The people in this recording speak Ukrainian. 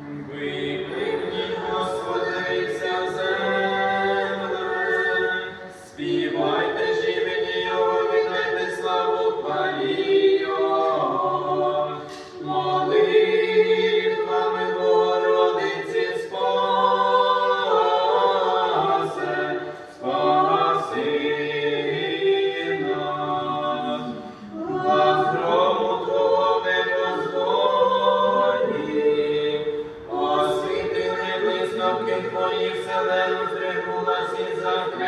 we руки твої вселену здригнулась і захрена.